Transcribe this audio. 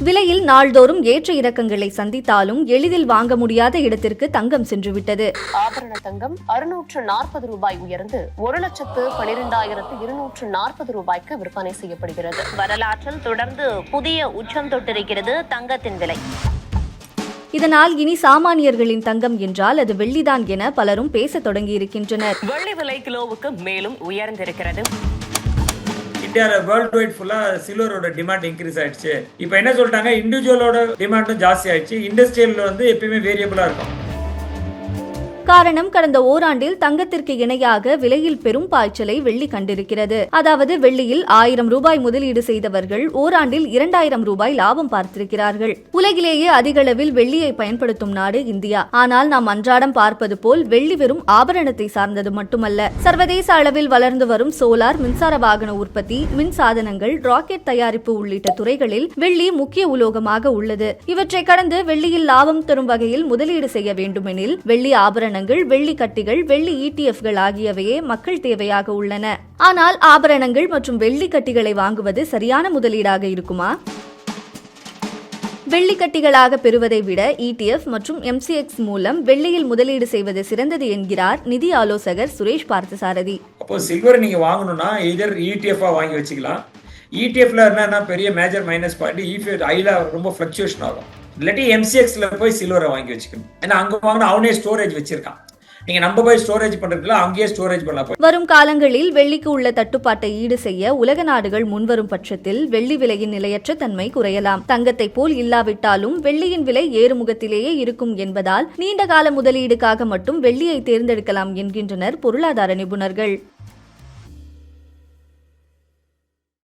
விலையில் நாள்தோறும் ஏற்ற இறக்கங்களை சந்தித்தாலும் எளிதில் வாங்க முடியாத இடத்திற்கு தங்கம் சென்றுவிட்டது. ஆபரண தங்கம் அறுநூற்று நாற்பது ரூபாய் உயர்ந்து ஒரு லட்சத்து பனிரெண்டாயிரத்து இருநூற்று நாற்பது ரூபாய்க்கு விற்பனை செய்யப்படுகிறது. வரலாற்றில் தொடர்ந்து புதிய உச்சம் தொட்டிருக்கிறது தங்கத்தின் விலை. இதனால் இனி சாமானியர்களின் தங்கம் என்றால் அது வெள்ளிதான் என பலரும் பேசத் தொடங்கியிருக்கின்றனர். வெள்ளி விலை கிலோவுக்கு மேலும் உயர்ந்திருக்கிறது. இந்தியாவில் வேர்ல்டு வைட் ஃபுல்லாக சில்வரோட டிமாண்ட் இன்க்ரீஸ் ஆயிடுச்சு. இப்போ என்ன சொல்லிட்டாங்க? இண்டிவிஜுவலோட டிமாண்டும் ஜாஸ்தி ஆயிடுச்சு. இண்டஸ்ட்ரியல் வந்து எப்பயுமே வேரியபிளாக இருக்கும். காரணம் கடந்த ஓராண்டில் தங்கத்திற்கு இணையாக விலையில் பெரும் பாய்ச்சலை வெள்ளி கண்டிருக்கிறது. அதாவது வெள்ளியில் ஆயிரம் ரூபாய் முதலீடு செய்தவர்கள் ஓராண்டில் இரண்டாயிரம் ரூபாய் லாபம் பார்த்திருக்கிறார்கள். உலகிலேயே அதிக அளவில் வெள்ளியை பயன்படுத்தும் நாடு இந்தியா. ஆனால் நாம் அன்றாடம் பார்ப்பது போல் வெள்ளி வெறும் ஆபரணத்தை சார்ந்தது மட்டுமல்ல. சர்வதேச அளவில் வளர்ந்து வரும் சோலார் மின்சார வாகன உற்பத்தி மின் சாதனங்கள் ராக்கெட் தயாரிப்பு உள்ளிட்ட துறைகளில் வெள்ளி முக்கிய உலோகமாக உள்ளது. இவற்றை கடந்து வெள்ளியில் லாபம் தரும் வகையில் முதலீடு செய்ய வேண்டுமெனில் வெள்ளி ஆபரணங்கள் வெள்ளி கட்டிகள் வெள்ளி இடிஎஃப்கள் ஆகியவையே மக்கள் தேவையாக உள்ளன. ஆனால் ஆபரணங்கள் மற்றும் வெள்ளி கட்டிகளை வாங்குவது சரியான முதலீடாக இருக்குமா? வெள்ளிக்கட்டிகளாக பெறுவதை விட இடிஎஃப் மற்றும் எம்சிஎக்ஸ் மூலம் வெள்ளியில் முதலீடு செய்வது சிறந்தது என்கிறார் நிதி ஆலோசகர் சுரேஷ் பார்த்தசாரதி. அப்போ சில்வர் நீங்க வாங்கணும்னா இதர் இடிஎஃப் வாங்கி வச்சுக்கலாம். இடிஎஃப்ல என்னன்னா பெரிய மேஜர் மைனஸ் பாயிண்ட் இஃப் ஐல ரொம்ப ஃபிளக்சுவேஷன் ஆகும். இல்லாட்டி எம்சிஎக்ஸ்ல போய் சில்வரை வாங்கி வச்சுக்கணும். ஏன்னா அங்க வாங்கினா அவனே ஸ்டோரேஜ் வச்சிருக்கான். நீங்க நம்ம போய் ஸ்டோரேஜ் பண்றதுல அங்கேயே ஸ்டோரேஜ் பண்ணலாம். வரும் காலங்களில் வெள்ளிக்கு உள்ள தட்டுப்பாட்டை ஈடு செய்ய உலக நாடுகள் முன்வரும் பட்சத்தில் வெள்ளி விலையின் நிலையற்ற தன்மை குறையலாம். தங்கத்தை போல் இல்லாவிட்டாலும் வெள்ளியின் விலை ஏறுமுகத்திலேயே இருக்கும் என்பதால் நீண்ட கால முதலீடுக்காக மட்டும் வெள்ளியை தேர்ந்தெடுக்கலாம் என்கின்றனர் பொருளாதார நிபுணர்கள்.